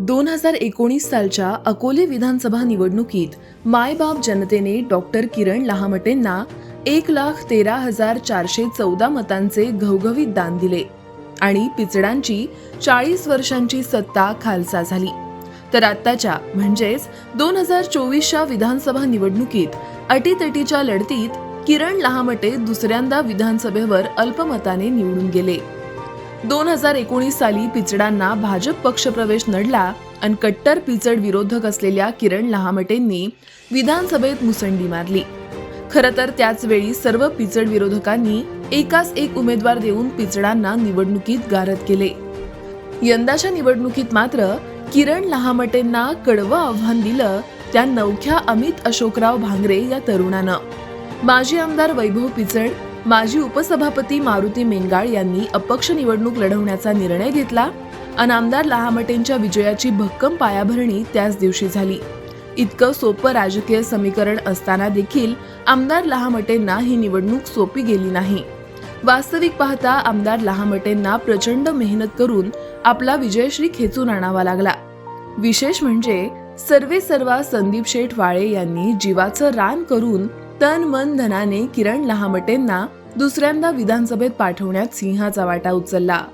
दोन हजार एकोणीस सालच्या अकोले विधानसभा निवडणुकीत मायबाप जनतेने डॉक्टर किरण लहामटेंना एक लाख तेरा हजार चारशे चौदा मतांचे घवघवीत दान दिले आणि पिचडांची चाळीस वर्षांची सत्ता खालसा झाली. तर आत्ताच्या म्हणजेच दोन हजार चोवीसच्या विधानसभा निवडणुकीत अटीतटीच्या लढतीत किरण लहामटे दुसऱ्यांदा विधानसभेवर अल्पमताने निवडून गेले. दोन हजार एकोणीस साली पिचडांना भाजप पक्षप्रवेश नडला आणि कट्टर पिचड विरोधक असलेल्या किरण लहामटेंनी विधानसभेत मुसंडी मारली. खरं तर त्याच वेळी सर्व पिचड विरोधकांनी एकाच एक उमेदवार देऊन पिचडांना निवडणुकीत गारद केले. यंदाच्या निवडणुकीत मात्र किरण लहामटेंना कडवं आव्हान दिलं त्या नवख्या अमित अशोकराव भांगरे या तरुणानं. माजी आमदार वैभव पिचड माजी उपसभापती मारुती मेंगाळ यांनी अपक्ष निवडणूक लढवण्याचा निर्णय घेतला. अन आमदार लहामटेंच्या विजयाची भक्कम पायाभरणी त्याच दिवशी झाली. इतकं सोपं राजकीय समीकरण असताना देखील आमदार लहामटेंना ही निवडणूक सोपी गेली नाही. वास्तविक पाहता आमदार लहामटेंना प्रचंड मेहनत करून आपला विजयश्री खेचून आणावा लागला. विशेष म्हणजे सर्वे सर्वा संदीप शेठ वाळे यांनी जीवाचं रान करून तन मन धनाने किरण लहामटेंना दुसऱ्यांदा विधानसभेत पाठवण्यात सिंहाचा वाटा उचलला.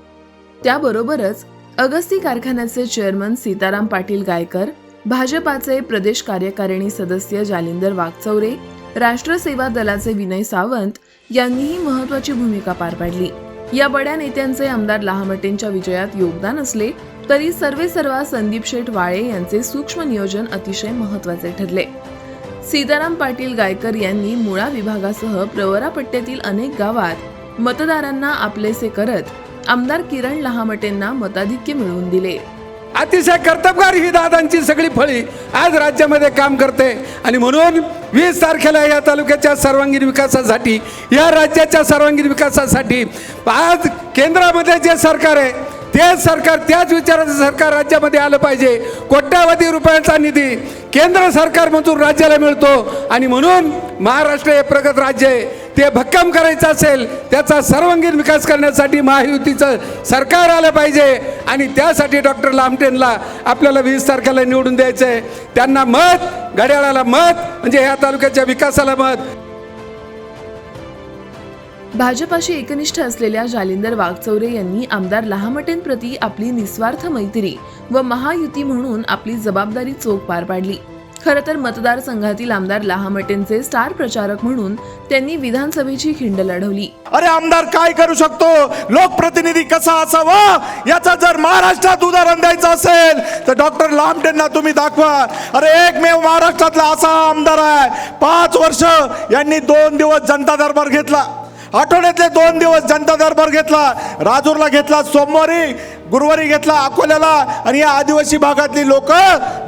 त्याबरोबरच अगस्ती कारखान्याचे चेअरमन सीताराम पाटील गायकर भाजपाचे प्रदेश कार्यकारिणी सदस्य जालिंदर वागचौरे राष्ट्र सेवा दलाचे विनय सावंत यांनीही महत्वाची भूमिका पार पाडली. या बड्या नेत्यांचे आमदार लहामटेंच्या विजयात योगदान असले तरी सर्वे सर्वा संदीप शेठ वाळे यांचे सूक्ष्म नियोजन अतिशय महत्त्वाचे ठरले. सीताराम पाटील गायकर यांनी मुळा विभागासह प्रवरापट्ट्यातील अनेक गावात मतदारांना आपलेसे करत आमदार किरण लहामटेंना मताधिक्य मिळवून दिले. अतिशय कर्तबगार ही दादांची सगळी फळी आज राज्यामध्ये काम करते. आणि म्हणून वीस तारखेला या तालुक्याच्या सर्वांगीण विकासासाठी या राज्याच्या सर्वांगीण विकासासाठी आज केंद्रामध्ये जे सरकार आहे तेच सरकार त्याच विचाराचं सरकार राज्यामध्ये आलं पाहिजे. कोट्यावधी रुपयांचा निधी केंद्र सरकारमधून राज्याला मिळतो. आणि म्हणून महाराष्ट्र हे प्रगत राज्य आहे. ते भक्कम करायचं असेल त्याचा सर्वांगीण विकास करण्यासाठी महायुतीचं सरकार आलं पाहिजे. आणि त्यासाठी डॉक्टर लामटेनला आपल्याला वीस तारखेला निवडून द्यायचं आहे त्यांना मत घड्याळाला मत म्हणजे ह्या तालुक्याच्या विकासाला मत. भाजपाशी एकनिष्ठ असलेल्या जालिंदर वाघचौरे यांनी आमदार लहामटेंप्रती आपली निस्वार्थ मैत्री व महायुती म्हणून आपली जबाबदारी चोख पार पाडली. खरं तर मतदारसंघातील आमदार लहामटेंचे स्टार प्रचारक म्हणून त्यांनी विधानसभेची खिंड लढवली. अरे आमदार काय करू शकतो? लोकप्रतिनिधी कसा असावा? याचा जर महाराष्ट्रात उदाहरण द्यायचं असेल तर डॉक्टर लामटेंना तुम्ही दाखवा. अरे एकमेव महाराष्ट्रातला असा आमदार आहे. पाच वर्ष यांनी दोन दिवस जनता दरबार घेतला. आठवड्यातले दोन दिवस जनता दरबार घेतला राजूरला घेतला सोमवारी गुरुवारी घेतला अकोल्याला आणि या आदिवासी भागातली लोक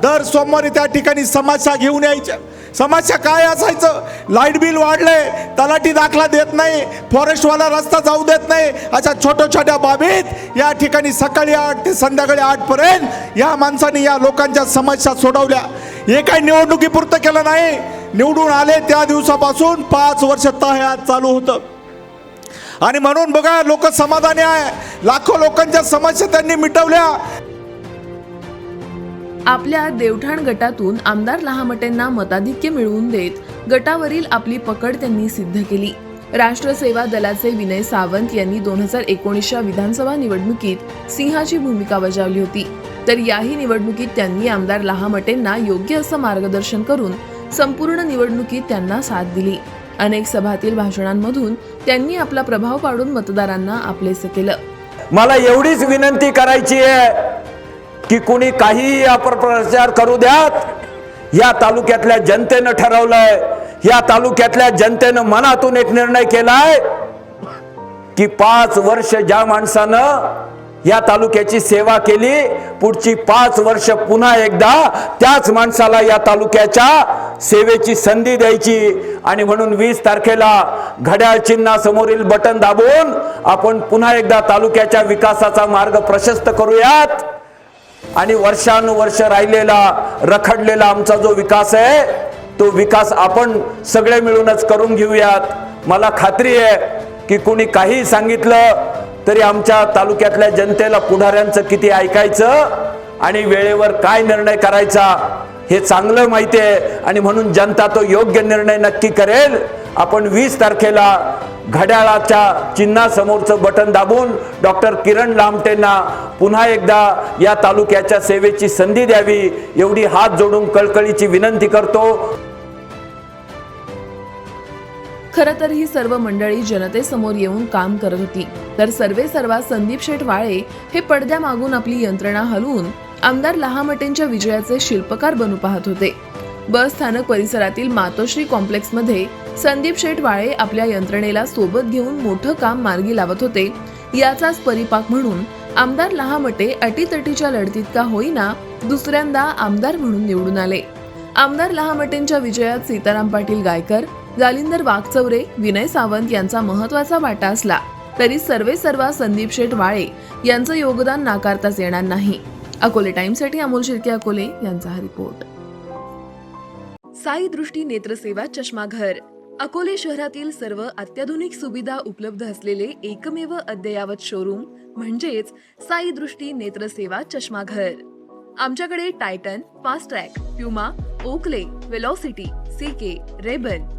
दर सोमवारी त्या ठिकाणी समस्या घेऊन यायच्या समस्या काय असायचं? लाइट बिल वाढले तलाठी दाखला देत नाही फॉरेस्टवाला रस्ता जाऊ देत नाही अशा छोट्या छोट्या बाबीत या ठिकाणी सकाळी आठ ते संध्याकाळी आठपर्यंत या माणसाने या लोकांच्या समस्या सोडवल्या. हे काही निवडणुकीपुरतं केलं नाही. निवडून आले त्या दिवसापासून पाच वर्ष तहयात चालू होतं. आणि म्हणून बघा लोक समाधानी आहे. लाखो लोकांच्या समस्या त्यांनी मिटवल्या. आपल्या देवठाण गटातून आमदार लहामटेंना मताधिक्य मिळवून देत गटावरील आपली पकड त्यांनी सिद्ध केली. राष्ट्र सेवा दलाचे विनय सावंत यांनी दोन हजार एकोणीसच्या विधानसभा निवडणुकीत सिंहाची भूमिका बजावली होती. तर याही निवडणुकीत त्यांनी आमदार लहामटेंना योग्य असं मार्गदर्शन करून संपूर्ण निवडणुकीत त्यांना साथ दिली. अनेक सभातील भाषणांमधून त्यांनी आपला प्रभाव पाडून मतदारांना आपलेसे केलं. मला एवढीच विनंती करायची आहे की कुणी काहीही अपप्रचार करू द्यात. या तालुक्यातल्या जनतेनं ठरवलंय या तालुक्यातल्या जनतेनं मनातून एक निर्णय केलाय की पाच वर्ष ज्या माणसानं या तालुक्याची सेवा केली. पुढची पाच वर्ष पुन्हा एकदा त्याच माणसाला या तालुक्याच्या सेवेची संधी द्यायची. आणि म्हणून वीस तारखेला घड्याळ चिन्हासमोरील बटन दाबून आपण पुन्हा एकदा तालुक्याच्या विकासाचा मार्ग प्रशस्त करूयात. आणि वर्षानुवर्ष राहिलेला रखडलेला आमचा जो विकास आहे तो विकास आपण सगळे मिळूनच करून घेऊयात. मला खात्री आहे की कुणी काही सांगितलं तरी आमच्या तालुक्यातल्या जनतेला पुढाऱ्यांचं किती ऐकायचं आणि वेळेवर काय निर्णय करायचा हे चांगलं माहिती आहे. आणि म्हणून जनता तो योग्य निर्णय नक्की करेल. आपण वीस तारखेला घड्याळाच्या चिन्हासमोरचं बटन दाबून डॉक्टर किरण लामटेंना पुन्हा एकदा या तालुक्याच्या सेवेची संधी द्यावी एवढी हात जोडून कळकळीची विनंती करतो. खरं तर ही सर्व मंडळी जनतेसमोर येऊन काम करत होती. तर सर्वे सर्वा संदीप शेठ वाळे हे पडद्यामागून आपली यंत्रणा हलवून आमदार लहामटेंच्या विजयाचे शिल्पकार बनू पाहत होते. बस स्थानक परिसरातील मातोश्री कॉम्प्लेक्समध्ये संदीप शेठ वाळे आपल्या यंत्रणेला सोबत घेऊन मोठं काम मार्गी लावत होते. याचाच परिपाक म्हणून आमदार लहामटे अटीतटीच्या लढतीत का होईना दुसऱ्यांदा आमदार म्हणून निवडून आले. आमदार लहामटेंच्या विजयात सीताराम पाटील गायकर जालिंदर वाघचौरे विनय सावंत यांचा महत्त्वाचा वाटा असला तरी सर्वे सर्वा संदीप शेठ वाळे यांचं योगदान नाकारताच येणार नाही. अकोले टाइम्ससाठी अमोल शिर्के अकोले यांचा हा रिपोर्ट. साई दृष्टी नेत्रसेवा चष्माघर. अकोले शहरातील सर्व अत्याधुनिक सुविधा उपलब्ध असलेले एकमेव अद्ययावत शोरूम म्हणजेच साई दृष्टी नेत्रसेवा चष्माघर. आमच्याकडे Titan Fastrack Puma Oakley Velocity CK Ray-Ban